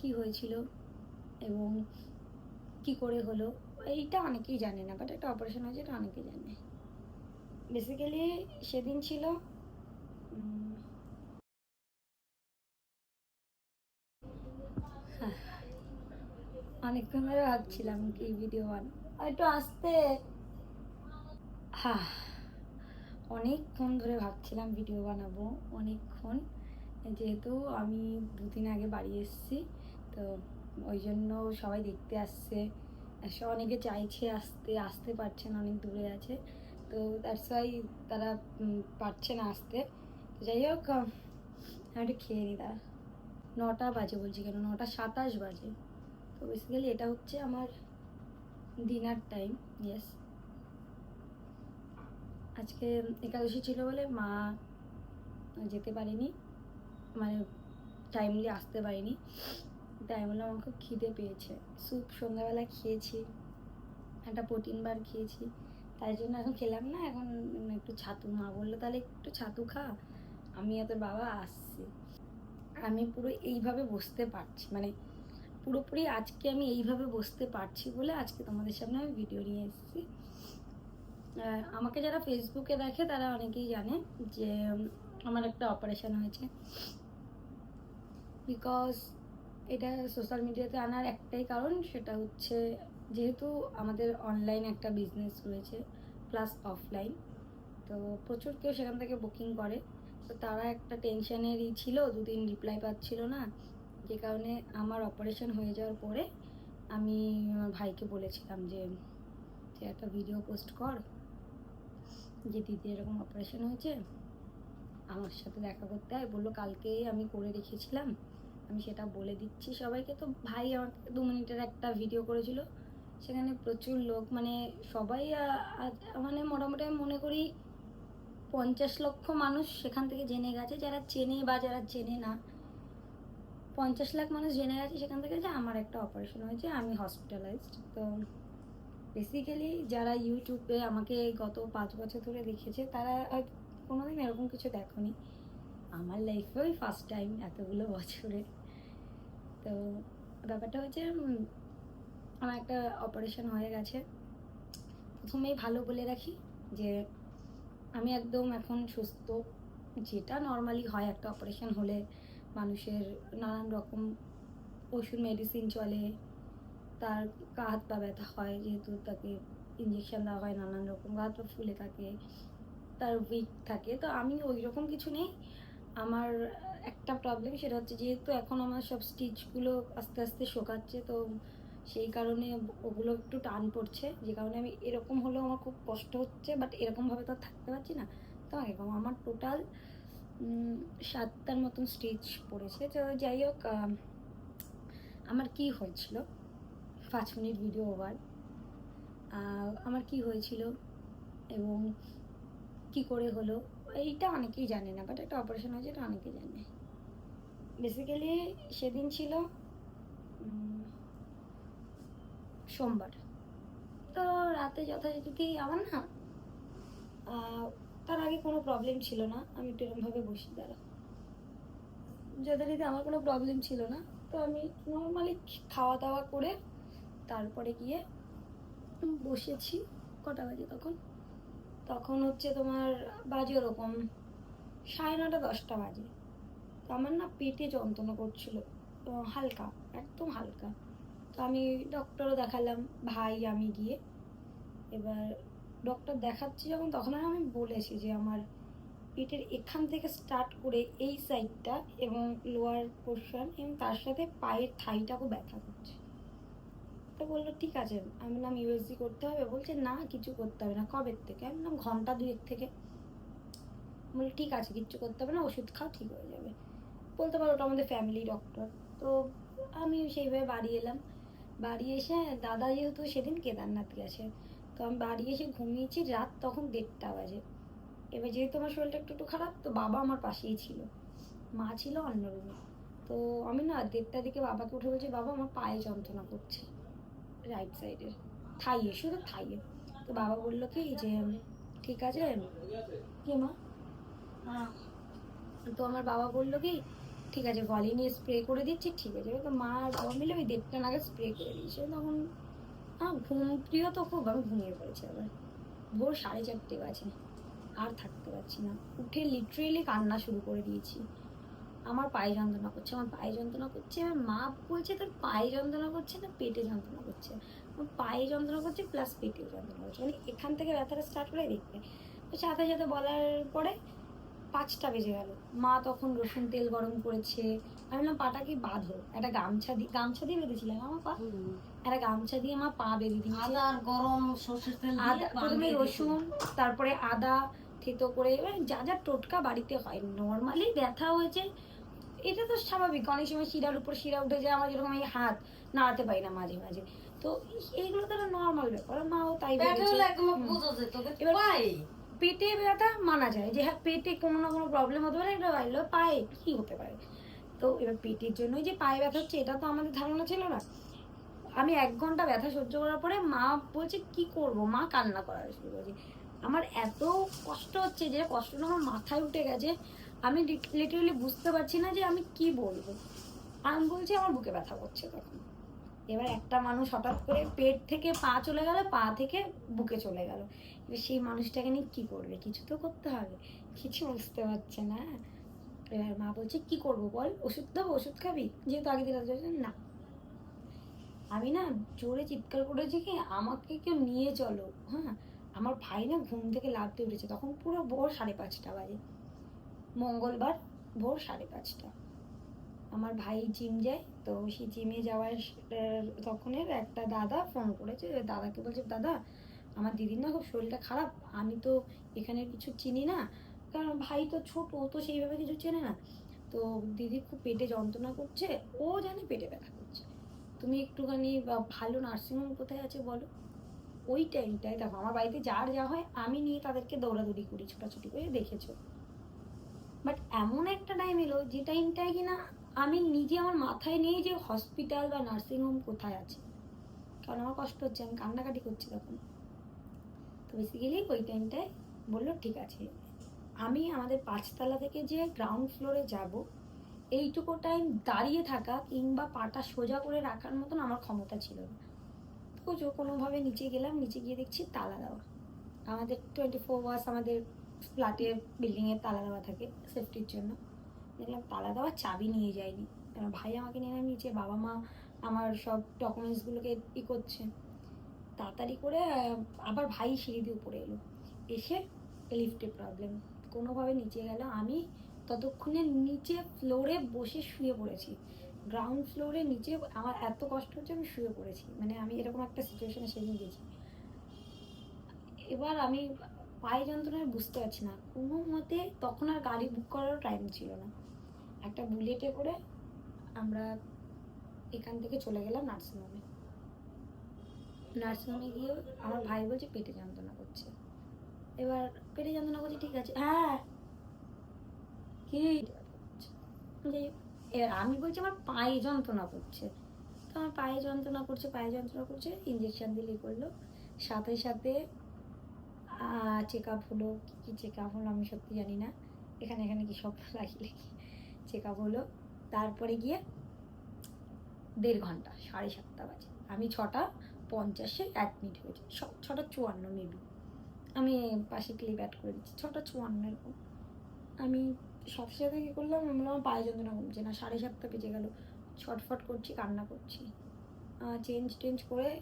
কি হয়েছিল এবং কি করে হলো, এইটা অনেকেই জানে না বাট একটা অপারেশন হয়েছে এটা অনেকেই জানে। বেসিক্যালি সেদিন ছিল অনেকক্ষণ ধরে ভাবছিলাম কি ভিডিও বান একটু আসতে। হ্যাঁ অনেকক্ষণ ধরে ভাবছিলাম ভিডিও বানাবো, অনেকক্ষণ। যেহেতু আমি দুদিন আগে বাড়ি এসেছি তো ওই জন্য সবাই দেখতে আসছে। অনেকে চাইছে আসতে আসতে পারছে না, অনেক দূরে আছে। তো দ্যাটস ওয়াই তারা পারছে না আসতে। যাই হোক একটু খেয়ে নিই দাঁড়া। নটা বাজে বলছি কেন? নটা সাতাশ বাজে। তো বেসিক্যালি এটা হচ্ছে আমার ডিনার টাইম ইয়েস আজকে একাদশী ছিল বলে মা যেতে পারেনি। মানে টাইমলি আসতে পারিনি। তাই বলে আমার খুব খিদে পেয়েছে। স্যুপ সন্ধ্যাবেলা খেয়েছি, একটা প্রোটিন বার খেয়েছি। তাই জন্য এখন খেলাম না, এখন একটু ছাতু। মা বলল, তাহলে একটু ছাতু খা, আমি তোর বাবা আসছি। আমি পুরো এইভাবে বসতে পারছি মানে পুরোপুরি আজকে আমি এইভাবে বসতে পারছি বলে আজকে তোমাদের সামনে আমি ভিডিও নিয়ে এসেছি। আমাকে যারা ফেসবুকে দেখে তারা অনেকেই জানে যে আমার একটা অপারেশন হয়েছে। বিকজ এটা সোশ্যাল মিডিয়াতে আনার একটাই কারণ, সেটা হচ্ছে যেহেতু আমাদের অনলাইন একটা বিজনেস রয়েছে প্লাস অফলাইন তো প্রচুর কেউ সেখান থেকে বুকিং করে। তো তারা একটা টেনশনেরই ছিল, দুদিন রিপ্লাই পাচ্ছিল না। যে কারণে আমার অপারেশন হয়ে যাওয়ার পরে আমি আমার ভাইকে বলেছিলাম যে যে একটা ভিডিও পোস্ট কর, যে দিদি এরকম অপারেশন হয়েছে, আমার সাথে দেখা করতে হয় বলল, কালকেই আমি করে রেখেছিলাম। আমি সেটা বলে দিচ্ছি। সবাইকে তো ভাই আমাকে দু মিনিটের একটা ভিডিও করেছিল। সেখানে প্রচুর লোক মানে সবাই মানে মোটামুটি আমি মনে করি পঞ্চাশ লক্ষ মানুষ সেখান থেকে জেনে গেছে। যারা চেনে বা যারা চেনে না, পঞ্চাশ লাখ মানুষ জেনে গেছে সেখান থেকে যে আমার একটা অপারেশন হয়েছে, আমি হসপিটালাইজড তো বেসিক্যালি যারা ইউটিউবে আমাকে গত পাঁচ বছর ধরে দেখেছে, তারা কোনোদিন এরকম কিছু দেখনি। আমার লাইফে ওই ফার্স্ট টাইম এতগুলো বছরে। তো ব্যাপারটা হচ্ছে আমার একটা অপারেশন হয়ে গেছে। প্রথমেই ভালো বলে রাখি যে, আমি একদম এখন সুস্থ। যেটা নর্মালি হয় একটা অপারেশন হলে মানুষের নানান রকম ওষুধ মেডিসিন চলে, তার হাত পা ব্যথা হয়, যেহেতু তাকে ইঞ্জেকশন দেওয়া হয়, নানান রকম হাত পা ফুলে থাকে, তার উইক থাকে। তো আমি ওই রকম কিছু নেই। আমার একটা প্রবলেম সেটা হচ্ছে যেহেতু এখন আমার সব স্টিচগুলো আস্তে আস্তে শোকাচ্ছে, তো সেই কারণে ওগুলো একটু টান পড়ছে। যে কারণে আমি এরকম হলেও আমার খুব কষ্ট হচ্ছে বাট এরকমভাবে তো আর থাকতে পারছি না। তো এরকম আমার টোটাল সাতটার মতন স্টিচ পড়েছে। তো যাই হোক আমার কি হয়েছিল? পাঁচ মিনিট ভিডিও ওভার আমার কি হয়েছিল এবং কি করে হলো? এইটা অনেকেই জানে না বাট একটা অপারেশন হয়েছে এটা অনেকেই জানে। বেসিক্যালি সেদিন ছিল সোমবার। তো রাতে যথারীতি আমার না তার আগে কোনো প্রবলেম ছিল না, আমি একটু এরকমভাবে বসি, দাঁড়া। যথারীতি আমার কোনো প্রবলেম ছিল না, তো আমি নর্মালি খাওয়া দাওয়া করে তারপরে গিয়ে বসেছি, কটা বাজে তখন? তখন হচ্ছে তোমার বাজে ওরকম সাড়ে নটা দশটা বাজে। তো আমার না পেটে যন্ত্রণা করছিল হালকা, একদম হালকা। তো আমি ডক্টরও দেখালাম, ভাই, আমি গিয়ে। এবার ডক্টর দেখাচ্ছি যখন, তখন আমি বলেছি যে আমার পেটের এখান থেকে স্টার্ট করে এই সাইডটা এবং লোয়ার পোর্শন এবং তার সাথে পায়ের থাইটাকেও ব্যথা করছে। তো বলল, ঠিক আছে, আমি বললাম ইউএসজি করতে হবে। বলছে, না, কিছু করতে হবে না। কবের থেকে? আমি বললাম, ঘণ্টা দুয়েক থেকে। বলি ঠিক আছে, কিচ্ছু করতে হবে না, ওষুধ খাও, ঠিক হয়ে যাবে। বলতে পারো ওটা আমাদের ফ্যামিলি ডক্টর তো আমি সেইভাবে বাড়ি এলাম। বাড়ি এসে, দাদা যেহেতু সেদিন কেদারনাথ গেছে, তো আমি বাড়ি এসে ঘুমিয়েছি রাত তখন দেড়টা বাজে। এবার যেহেতু আমার শরীরটা একটু একটু খারাপ, তো বাবা আমার পাশেই ছিল। মা ছিল অন্য রুমে তো আমি না দেড়টার দিকে বাবাকে উঠে বলছি, বাবা, আমার পায়ে যন্ত্রণা করছে। রাইট সাইডের থাইয়ে শুধু থাইয়ে তো বাবা বলল কি যে, ঠিক আছে, কি মা? হ্যাঁ। তো আমার বাবা বলল কি, ঠিক আছে ভলি নিয়ে স্প্রে করে দিচ্ছি, ঠিক আছে। তো মা আর বাবা মিলে ওই দেড়টা নাগাদ স্প্রে করে দিয়েছে। তখন হ্যাঁ ঘুম প্রিয় তো খুব, আমি ঘুমিয়ে পড়েছি আবার ভোর সাড়ে চারটে বাজে। আর থাকতে পারছি না। উঠে লিটারেলি কান্না শুরু করে দিয়েছি। আমার পায়ে যন্ত্রণা করছে আমার পায়ে যন্ত্রণা করছে আমার মা বলছে তোর পায়ে যন্ত্রণা করছে না পেটে যন্ত্রণা করছে? আমার পায়ে যন্ত্রণা করছে প্লাস পেটে যন্ত্রণা করছে। মানে এখান থেকে ব্যথাটা স্টার্ট করে দেখতে তো সাথে সাথে বলার পরে পাঁচটা বেজে গেল। মা তখন রসুন তেল গরম করেছে। আমি বললাম পাটা কি বাঁধো? একটা গামছা দিয়ে গামছা দিয়ে বেঁধেছিলাম আমার পা। একটা গামছা দিয়ে আমার পা বেঁধে দিয়েছে। আদা আর গরম সর্ষের তেল আদা প্রথমে রসুন তারপরে আদা থেতো করে এবার যা যা টোটকা বাড়িতে হয় নর্মালি ব্যথা হয়েছে এটা তো স্বাভাবিক। অনেক সময় শিরার উপর শিরা উঠে যায় আমার যেরকম এই হাত নাড়াতে পারি না মাঝে মাঝে। তো এইগুলো তো নর্মাল ব্যাপার মাও তাই পেটে এবার- ব্যথা মানা যায় যে হ্যাঁ পেটে কোনো না কোনো প্রবলেম হতে পারে এটা বাইলো পায়ে কি হতে পারে? তো এবার পেটের জন্যই যে পায়ে ব্যথা হচ্ছে এটা তো আমাদের ধারণা ছিল না। আমি এক ঘণ্টা ব্যথা সহ্য করার পরে মা বলছে কি করব? মা কান্না করা শুরু করেছে। আমার এত কষ্ট হচ্ছে যে কষ্টটা আমার মাথায় উঠে গেছে। আমি লিটারালি বুঝতে পারছি না যে আমি কি বলব। আমি বলছি আমার বুকে ব্যথা করছে তখন। এবার একটা মানুষ হঠাৎ করে পেট থেকে পা চলে গেল, পা থেকে বুকে চলে গেল। এবার সেই মানুষটাকে নিয়ে কি করবে? কিছু তো করতে হবে। কিছু বুঝতে পারছে না। এবার মা বলছে, কি করব বল? ওষুধ দেবো? ওষুধ খাবি? যেহেতু আগে দিন না। আমি না জোরে চিৎকার করেছি কি, আমাকে কেউ নিয়ে চলো। হ্যাঁ আমার ভাই না ঘুম থেকে লাফতে উঠেছে। তখন পুরো ভোর সাড়ে পাঁচটা বাজে। মঙ্গলবার ভোর সাড়ে পাঁচটা। আমার ভাই জিম যায়, তো সেই জিমে যাওয়ার তখনের একটা দাদা ফোন করেছে দাদাকে বলছে, দাদা, আমার দিদির না খুব শরীরটা খারাপ, আমি তো এখানে কিছু চিনি না, কারণ ভাই তো ছোট ও তো সেইভাবে কিছু চেনে না। তো দিদি খুব পেটে যন্ত্রণা করছে, ও জানে পেটে ব্যথা করছে। তুমি একটুখানি ভালো নার্সিংহোম কোথায় আছে বলো? ওই টাইমটায় দেখো, আমার বাড়িতে যার যা হয়, আমি নিয়ে তাদেরকে দৌড়াদৌড়ি করি, ছোটাছুটি করে দেখেছ। বাট এমন একটা টাইম এলো যে টাইমটায় কিনা আমি নিজে আমার মাথায় নেই যে হসপিটাল বা নার্সিংহোম কোথায় আছে। কারণ আমার কষ্ট হচ্ছে, আমি কান্নাকাটি করছি তখন। তো বেসিক্যালি ওই টাইমটায় বলল, ঠিক আছে, আমি আমাদের পাঁচতলা থেকে যে গ্রাউন্ড ফ্লোরে যাব, এইটুকু টাইম দাঁড়িয়ে থাকা কিংবা পাটা সোজা করে রাখার মতন আমার ক্ষমতা ছিল না। তো কোনোভাবে নিচে গেলাম, নিচে গিয়ে দেখছি তালা দেওয়া। আমাদের টোয়েন্টি ফোর আমাদের ফ্ল্যাটের বিল্ডিংয়ের তালা দেওয়া থাকে সেফটির জন্য। দেখলাম তালা দেওয়া চাবি নিয়ে যায়নি। কারণ ভাই আমাকে নিয়ে নামিয়েছে বাবা মা আমার সব ডকুমেন্টসগুলোকে ই করছে। তাড়াতাড়ি করে আবার ভাই সিঁড়ি দিয়ে উপরে এলো। এসে লিফটে প্রবলেম কোনোভাবে নিচে গেল। আমি ততক্ষণে নিচে ফ্লোরে বসে শুয়ে পড়েছি। গ্রাউন্ড ফ্লোরে নিচে আমার এত কষ্ট হচ্ছে আমি শুয়ে পড়েছি। মানে আমি এরকম একটা সিচুয়েশনে সেদিন গেছি। এবার আমি পায়ে যন্ত্রণায় বুঝতে পারছি না। কোনো মতে তখন আর গাড়ি বুক করারও টাইম ছিল না। একটা বুলেটে করে আমরা এখান থেকে চলে গেলাম নার্সিংহোমে। নার্সিংহোমে গিয়ে আমার ভাই বলছে, পেটে যন্ত্রণা করছে। এবার পেটে যন্ত্রণা করছে, ঠিক আছে। হ্যাঁ। কি? এবার আমি বলছি, আমার পায়ে যন্ত্রণা করছে। তো আমার পায়ে যন্ত্রণা করছে, পায়ে যন্ত্রণা করছে ইঞ্জেকশন দিলেই করল। সাথে সাথে চেক আপ হলো, কী চেক আপ হলো আমি সত্যি জানি না। এখানে এখানে কি সব লাগিয়ে চেক আপ হলো, তারপরে গিয়ে দেড় ঘণ্টা, সাড়ে সাতটা বাজে। আমি ছটা পঞ্চাশে অ্যাডমিট হয়েছি। ছ- ছটা চুয়ান্ন মেবি আমি পাশে ক্লিপ অ্যাড করে দিচ্ছি। ছটা চুয়ান্ন এরকম। আমি সাথে সাথে কী করলাম, আমি বললাম পায়ে যন্ত্রণা কমছে না। সাড়ে সাতটা বেজে গেল। ছটফট করছি, কান্না করছি। চেঞ্জ টেঞ্জ করে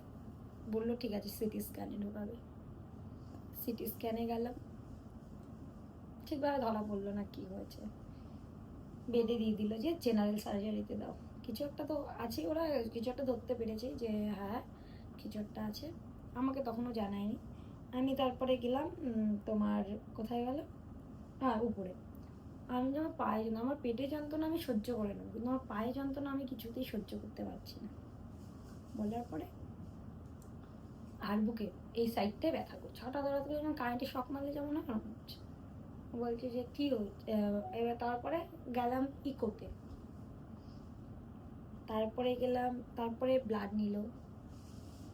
বলল, ঠিক আছে সিটি স্ক্যানে ঢোকাবে। সিটি স্ক্যানে গেলাম। ঠিকভাবে ধরা পড়ল না কি হয়েছে। বেডে দিয়ে দিল যে জেনারেল সার্জারিতে দাও। কিছু একটা তো আছে, ওরা কিছু একটা ধরতে পেরেছে যে হ্যাঁ কিছু একটা আছে। আমাকে তখনও জানায়নি। আমি তারপরে গেলাম তোমার কোথায় গেল? হ্যাঁ উপরে। আমি যখন পায়ে যন্ত্রণা, আমার পেটে যন্ত্রণা আমি সহ্য করে নেব কিন্তু আমার পায়ে যন্ত্রণা আমি কিছুতেই সহ্য করতে পারছি না। বলার পরে আর বুকে এই সাইডটায় ব্যথা করছে। হঠাৎ হঠাৎ করে যখন কারেন্টে শক মারলে যেমন ওরকম হচ্ছে। বলছে যে, কী হচ্ছে এবার তারপরে গেলাম ইকোতে তারপরে গেলাম, তারপরে ব্লাড নিল।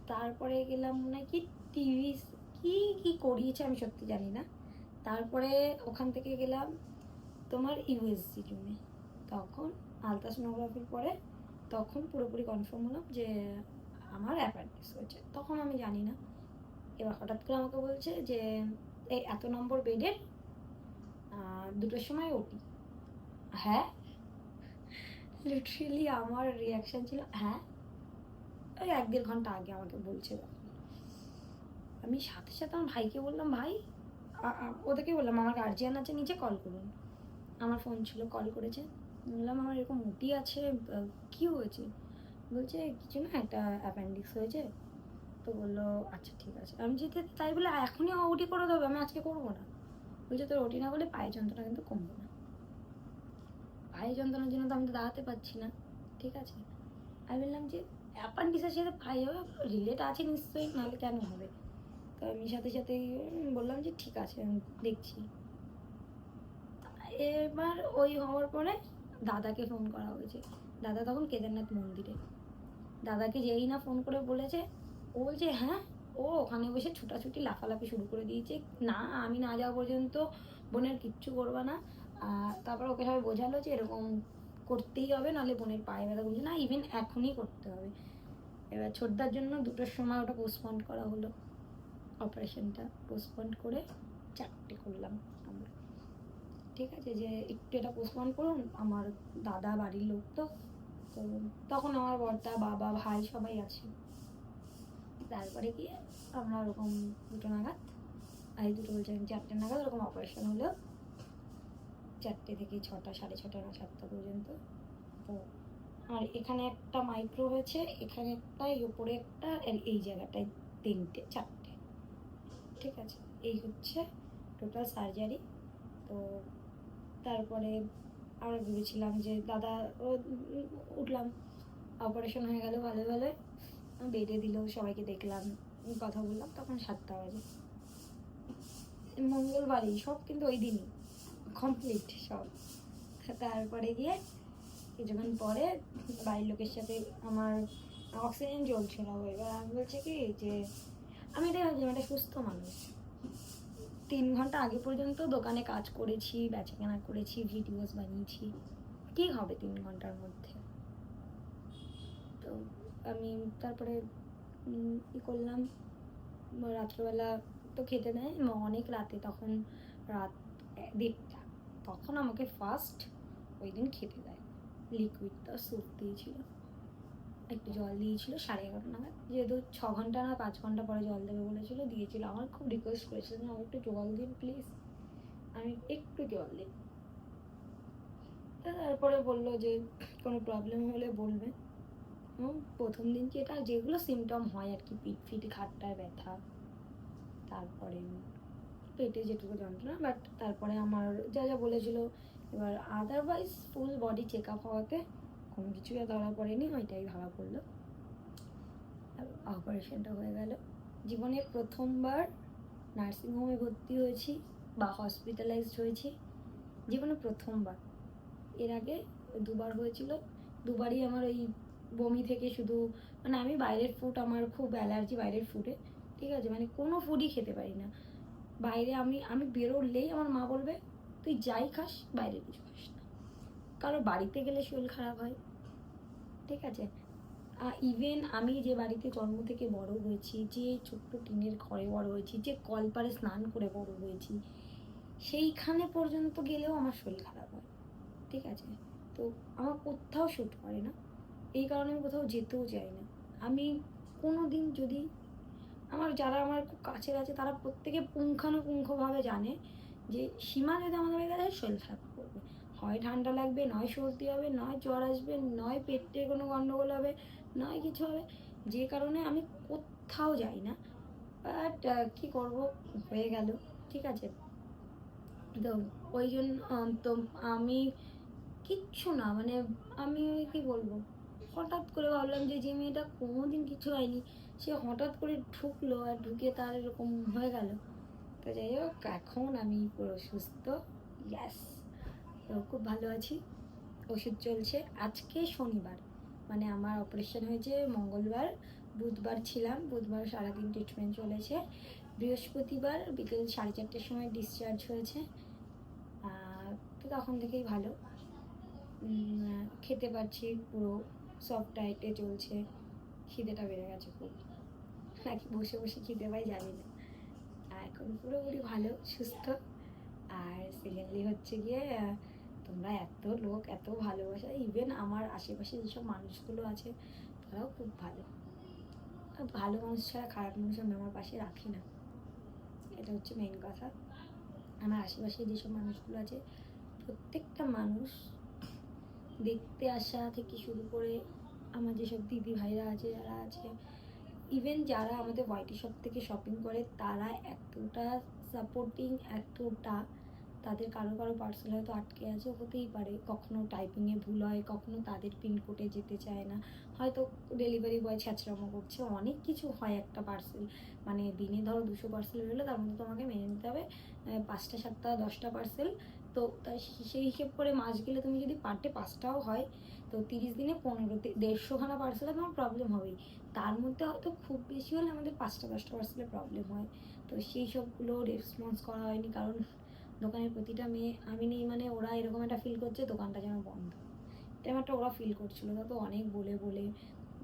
তারপরে গেলাম মনে কি টিভি কি কি করিয়েছে আমি সত্যি জানি না। তারপরে ওখান থেকে গেলাম তোমার ইউএসজি রুমে তখন আলট্রাসোনোগ্রাফির পরে তখন পুরোপুরি কনফার্ম হলাম যে আমার অ্যাপেন্ডিক্স হয়েছে। তখন আমি জানি না। এবার হঠাৎ করে আমাকে বলছে যে, এই এত নম্বর বেডের দুটোর সময় ওটি হ্যাঁ? লিটারেলি আমার রিয়াকশন ছিল হ্যাঁ? ওই এক দেড় ঘণ্টা আগে আমাকে বলছে আমি সাথে সাথে আমার ভাইকে বললাম, ভাই ওদেরকে বললাম, আমার গার্জিয়ান আছে, নিচে কল করুন। আমার ফোন ছিল কল করেছে। বললাম, আমার এরকম ওটি আছে কি হয়েছে? বলছে, কিছু না, একটা অ্যাপেন্ডিক্স হয়েছে। তো বলল আচ্ছা ঠিক আছে। আমি যেতে তাই বলে এখনই ওটি করে দেবে, আমি আজকে করব না। বলছে, তোর ওটি না বলে পায়ে যন্ত্রণা কিন্তু কমবে না। পায়ে যন্ত্রণার জন্য তো আমি তো দাঁড়াতে পারছি না, ঠিক আছে? আমি বললাম যে অ্যাপেন্ডিক্সের সাথে পায়ে রিলেট আছে নিশ্চয়ই, নাহলে কেন হবে? তো আমি সাথে সাথে বললাম যে, ঠিক আছে, আমি দেখছি। এবার ওই হওয়ার পরে দাদাকে ফোন করা হয়েছে। দাদা তখন কেদারনাথ মন্দিরে। দাদাকে যেই না ফোন করে বলেছে ও বলছে হ্যাঁ ও ওখানে বসে ছুটাছুটি, লাফালাফি শুরু করে দিয়েছে। না, আমি না যাওয়া পর্যন্ত বোনের কিচ্ছু করবে না। তারপর ওকে সবাই বোঝালো যে এরকম করতেই হবে, নাহলে বোনের পায়ে ব্যথা বলছে না ইভেন এখনই করতে হবে। এবার ছোটদার জন্য দুটোর সময় ওটা পোস্টপন্ড করা হলো। অপারেশনটা পোস্টপন্ড করে চারটে করলাম আমরা। ঠিক আছে, যে একটু এটা পোস্টপন্ড করুন, আমার দাদা বাড়ির লোক তো। তো তখন আমার বর্দা, বাবা, ভাই সবাই আছে। তারপরে গিয়ে আমরা ওরকম দুটো নাগাদ এই দুটো বলছে আমি, চারটে নাগাদ ওরকম অপারেশন হলো। চারটে থেকে ছটা, সাড়ে ছটা না সাতটা পর্যন্ত। তো আর এখানে একটা মাইক্রো হয়েছে, এখানে একটা এই উপরে একটা, আর এই জায়গাটায় তিনটে, চারটে। ঠিক আছে, এই হচ্ছে টোটাল সার্জারি তো তারপরে আমরা ভেবেছিলাম যে, দাদা উঠলাম। অপারেশন হয়ে গেল ভালো ভালো বেডে দিল, সবাইকে দেখলাম, কথা বললাম, তখন সাতটা বাজে। মঙ্গলবারই, সব কিন্তু ওই দিনই কমপ্লিট সব। তারপরে গিয়ে কিছুক্ষণ পরে বাড়ির লোকের সাথে আমার অক্সিজেন চলছিল এবার আমি বলছি কি যে, আমি এটাই ভাবছিলাম একটা সুস্থ মানুষ। তিন ঘণ্টা আগে পর্যন্ত দোকানে কাজ করেছি, বেচাকেনা করেছি ভিডিওস বানিয়েছি। কি হবে তিন ঘণ্টার মধ্যে। তো আমি তারপরে ই করলাম, রাত্রবেলা তো খেতে দেয় অনেক রাতে তখন রাত দেড়টা, তখন আমাকে ফার্স্ট ওই দিন খেতে দেয়। লিকুইডটা স্যুপ দিয়েছিল। একটু জল দিয়েছিল, সাড়ে এগারোটা নাগাদ। যেহেতু ছ ঘণ্টা না, পাঁচ ঘণ্টা পরে জল দেবে বলেছিল, দিয়েছিল। আমার খুব রিকোয়েস্ট করেছিল যে আমার একটু জল দিন প্লিজ আমি একটু জল দিন তারপরে বলল যে, কোনো প্রবলেম হলে বলবে। প্রথম দিন যেটা যেগুলো সিমটম হয় আর কি, পিঠ ফিট ঘাটটায় ব্যথা, তারপরে পেটে যেটুকু যন্ত্রণা বাট তারপরে আমার যা যা বলেছিল, এবার otherwise full body check up হওয়াতে কোনো কিছুই ধরা পড়েনি, ওইটাই ধরা পড়ল। অপারেশনটা হয়ে গেল। জীবনে প্রথমবার নার্সিংহোমে ভর্তি হয়েছি বা হসপিটালাইজড হয়েছি, জীবনে প্রথমবার। এর আগে দুবার হয়েছিল, দুবারই আমার ওই বমি থেকে শুধু মানে আমি বাইরের ফুড আমার খুব অ্যালার্জি বাইরের ফুডে ঠিক আছে? মানে কোনো ফুডই খেতে পারি না। বাইরে আমি আমি বেরোলেই আমার মা বলবে, তুই যাই খাস, বাইরে কিছু খাস না। কারও বাড়িতে গেলে শরীর খারাপ হয়, ঠিক আছে? ইভেন আমি যে বাড়িতে জন্ম থেকে বড় হয়েছি, যে ছোট্ট টিনের ঘরে বড় হয়েছি, যে কলপারে স্নান করে বড় হয়েছি, সেইখানে পর্যন্ত গেলেও আমার শরীর খারাপ হয়, ঠিক আছে? তো আমার কোথাও শ্যুট করে না। এই কারণে আমি কোথাও যেতেও চাই না। আমি কোনো দিন যদি আমার যারা আমার খুব কাছের আছে, তারা প্রত্যেকে পুঙ্খানুপুঙ্খভাবে জানে যে সীমা যদি আমাদের বাড়িতে যায় শরীর খারাপ করবে। হয় ঠান্ডা লাগবে, নয় সর্দি হবে, নয় জ্বর আসবে, নয় পেটে কোনো গণ্ডগোল হবে, নয় কিছু হবে। যে কারণে আমি কোথাও যাই না। বাট কী করব? হয়ে গেল, ঠিক আছে। তো ওই জন্য তো আমি কিচ্ছু না মানে আমি কি বলব? হঠাৎ করে ভাবলাম যে যে মেয়েটা কোনোদিন কিছু হয়নি। সে হঠাৎ করে ঢুকলো আর ঢুকে তার এরকম হয়ে গেল। তো যাই হোক, এখন আমি পুরো সুস্থ। গ্যাস তো খুব ভালো আছি। ওষুধ চলছে। আজকে শনিবার। মানে আমার অপারেশন হয়েছে মঙ্গলবার। বুধবার ছিলাম। বুধবার সারাদিন ট্রিটমেন্ট চলেছে। বৃহস্পতিবার বিকেল সাড়ে চারটের সময় ডিসচার্জ হয়েছে। তো তখন থেকেই ভালো। খেতে পারছি পুরো। সফট ডায়েটে চলছে, খিদেটা বেড়ে গেছে খুব। নাকি বসে বসে খিদে পাই জানি না। আর এখন পুরোপুরি ভালো, সুস্থ। আর সেকেন্ডলি হচ্ছে গিয়ে, তোমরা এত লোক, এত ভালোবাসা ইভেন আমার আশেপাশে যেসব মানুষগুলো আছে, তারাও খুব ভালো। ভালো মানুষ ছাড়া খারাপ মানুষ আমি আমার পাশে রাখি না। এটা হচ্ছে মেইন কথা। আমার আশেপাশে যেসব মানুষগুলো আছে, প্রত্যেকটা মানুষ দেখতে আসা থেকে শুরু করে আমার যেসব দিদি ভাইরা আছে, যারা আছে ইভেন যারা আমাদের হোয়াইটি শপ থেকে শপিং করে, তারা এতটা সাপোর্টিং এতটা তাদের কারও কারও পার্সেল হয়তো আটকে আছে, হতেই পারে। কখনো টাইপিংয়ে ভুল হয়, কখনো তাদের পিনকোডে যেতে চায় না। হয়তো ডেলিভারি বয় ছ্যাঁচড়ামো করছে, অনেক কিছু হয় একটা পার্সেল মানে দিনে ধরো দুশো পার্সেল হলে তার মধ্যে তোমাকে মেনে নিতে হবে পাঁচটা, সাতটা, দশটা পার্সেল তো তাই সেই হিসেব করে মাস গেলে তুমি যদি পার ডে পাঁচটাও হয়, তো তিরিশ দিনে পনেরো দেড়শোখানা পার্সেলে তোমার প্রবলেম হবেই। তার মধ্যে হয়তো খুব বেশি হলে আমাদের পাঁচটা, দশটা পার্সেলের প্রবলেম হয়। তো সেই সবগুলো রেসপন্স করা হয়নি, কারণ দোকানের প্রতিটা মেয়ে, আমি নেই মানে ওরা এরকম একটা ফিল করছে, দোকানটা যেন বন্ধ। এরকম একটা ওরা ফিল করছিল, তো অনেক বলে বলে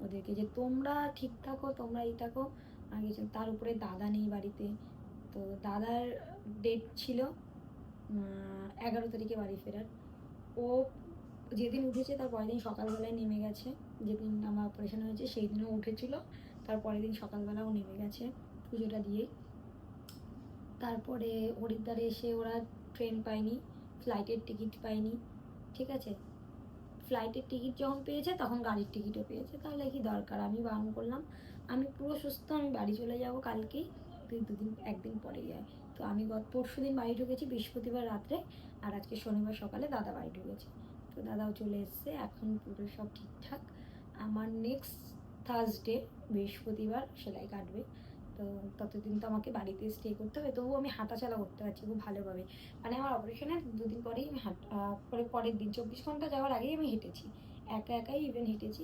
ওদেরকে যে, তোমরা ঠিক থাকো তোমরা এই থাকো। আর কিছু তার উপরে দাদা নেই বাড়িতে। তো দাদার ডেট ছিল এগারো তারিখে বাড়ি ফেরার। ও যেদিন উঠেছে তার পরের দিন সকালবেলায় নেমে গেছে। যেদিন আমার অপারেশন হয়েছে সেই দিনও উঠেছিল। তার পরের দিন সকালবেলাও নেমে গেছে পুজোটা দিয়ে তারপরে হরিদ্বারে এসে ওরা ট্রেন পায়নি ফ্লাইটের টিকিট পায়নি, ঠিক আছে? ফ্লাইটের টিকিট যখন পেয়েছে তখন গাড়ির টিকিটও পেয়েছে। তাহলে কি দরকার? আমি বারণ করলাম। আমি পুরো সুস্থ, আমি বাড়ি চলে যাব কালকেই। তুই দুদিন, একদিন পরে যায়। তো আমি গত, পরশু দিন বাড়ি ঢুকেছি, বৃহস্পতিবার রাত্রে, আর আজকে শনিবার সকালে দাদা বাড়ি ঢুকেছে। তো দাদাও চলে এসছে, এখন পুরো সব ঠিকঠাক। আমার নেক্সট থার্সডে বৃহস্পতিবার সেলাই কাটবে। তো ততদিন তো আমাকে বাড়িতে স্টে করতে হবে, তবুও আমি হাঁটাচলা করতে পারছি খুব ভালোভাবে। মানে আমার অপারেশনের দুদিন পরেই আমি হাঁট পরে পরের দিন, চব্বিশ ঘণ্টা যাওয়ার আগেই আমি হেঁটেছি। একা একাই ইভেন হেঁটেছি।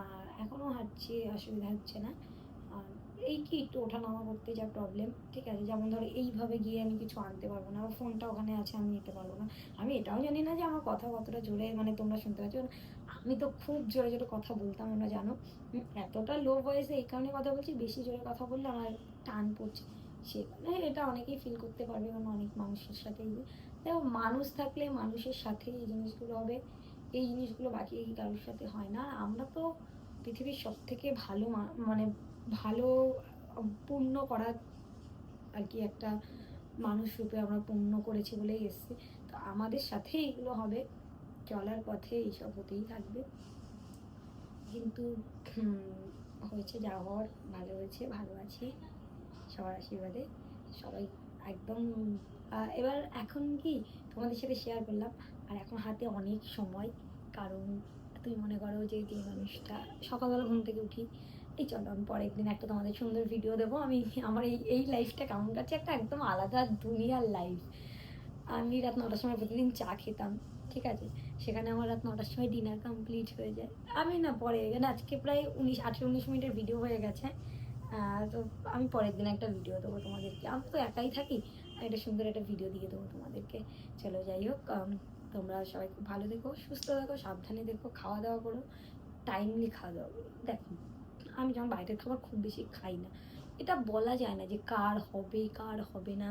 আর এখনও হাঁটছি, অসুবিধা হচ্ছে না। এই কি একটু ওঠা নামা করতে যা প্রবলেম ঠিক আছে? যেমন ধরো এইভাবে গিয়ে আমি কিছু আনতে পারব না, আমার ফোনটা ওখানে আছে, আমি নিতে পারব না। আমি এটাও জানি না যে আমার কথা কতটা জোরে মানে তোমরা শুনতে পাচ্ছ। আমি তো খুব জোরে জোরে কথা বলতাম আমরা জানো। এতটা লো ভয়েসে এই কারণে কথা বলছি, বেশি জোরে কথা বললে আমার টান পড়ছে। সে কারণে এটা অনেকেই ফিল করতে পারবে কারণ অনেক মানুষের সাথে দেখো, মানুষ থাকলে মানুষের সাথে এই জিনিসগুলো হবে। এই জিনিসগুলো বাকি কারোর সাথে হয় না। আমরা তো পৃথিবীর সব থেকে ভালো মানে ভালো পূর্ণ করার আর কি একটা মানুষ রূপে আমরা পূর্ণ করেছি বলেই এসছি। তো আমাদের সাথে এগুলো হবে, চলার পথে এইসব হতেই থাকবে। কিন্তু হয়েছে যা হওয়ার, ভালো হয়েছে, ভালো আছি সবার আশীর্বাদে। সবাই একদম এবার এখন কি তোমাদের সাথে শেয়ার করলাম। আর এখন হাতে অনেক সময়, কারণ তুমি মনে করো যে যে মানুষটা, সকালবেলা ঘুম থেকে উঠি এই চলো, আমি পরের দিন একটা তোমাদের সুন্দর ভিডিও দেবো। আমি, আমার এই এই লাইফটা কেমন কাছে একটা একদম আলাদা দুনিয়ার লাইফ আমি রাত নটার সময় প্রতিদিন চা খেতাম, ঠিক আছে? সেখানে আমার রাত নটার সময় ডিনার কমপ্লিট হয়ে যায়। আমি না পরে, এখানে আজকে প্রায় উনিশ, আঠেরো, উনিশ মিনিটের ভিডিও হয়ে গেছে। তো আমি পরের দিন একটা ভিডিও দেবো তোমাদেরকে। আমি তো একাই থাকি একটা সুন্দর একটা ভিডিও দিয়ে দেবো তোমাদেরকে। চলো, যাই হোক তোমরা সবাই খুব ভালো দেখো সুস্থ দেখো সাবধানে দেখো খাওয়া দাওয়া করো টাইমলি খাওয়া দাওয়া করো। দেখো। আমি যখন বাইরের খাবার খুব বেশি খাই না, এটা বলা যায় না যে কার হবে কার হবে না,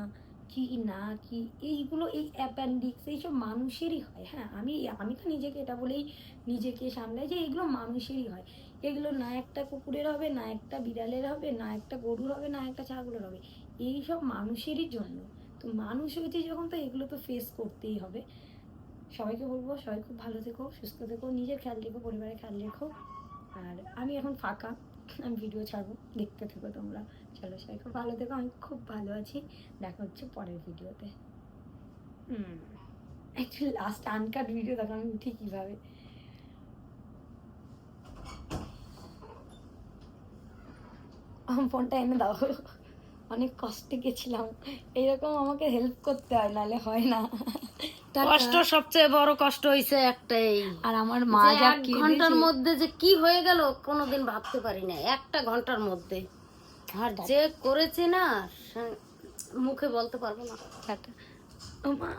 কি না, কি, এইগুলো, এই অ্যাপেন্ডিক্স এইসব মানুষেরই হয়। হ্যাঁ আমি আমি তো নিজেকে এটা বলেই নিজেকে সামলাই যে এইগুলো মানুষেরই হয়। এগুলো না একটা কুকুরের হবে, না একটা বিড়ালের হবে, না একটা গরুর হবে, না একটা ছাগলের হবে। এই সব মানুষেরই জন্য। তো মানুষ হয়েছে যখন, তো এগুলো তো ফেস করতেই হবে। সবাইকে বলব, সবাই খুব ভালো থেকো, সুস্থ থেকো, নিজের খেয়াল রেখো, পরিবারের খেয়াল রেখো। আর আমি এখন ফাঁকা। আমি ভিডিও ছাড়বো দেখতে থেকো তোমরা। চলো সবাই খুব ভালো থেকো আমি খুব ভালো আছি। দেখা হচ্ছে পরের ভিডিওতে হুম। একটু লাস্ট আনকাট ভিডিও দেখো আমি উঠি কীভাবে। আমার ফোনটা এনে দাও। অনেক কষ্টে গেছিলাম। এইরকম আমাকে হেল্প করতে হয় নাহলে হয় না। কষ্ট সবচেয়ে বড় কষ্ট হইছে একটাই। আর আমার মা যা এক ঘণ্টার মধ্যে যে কি হয়ে গেল কোনোদিন ভাবতে পারি না একটা ঘণ্টার মধ্যে। আর যে করেছে না মুখে বলতে পারব না। মা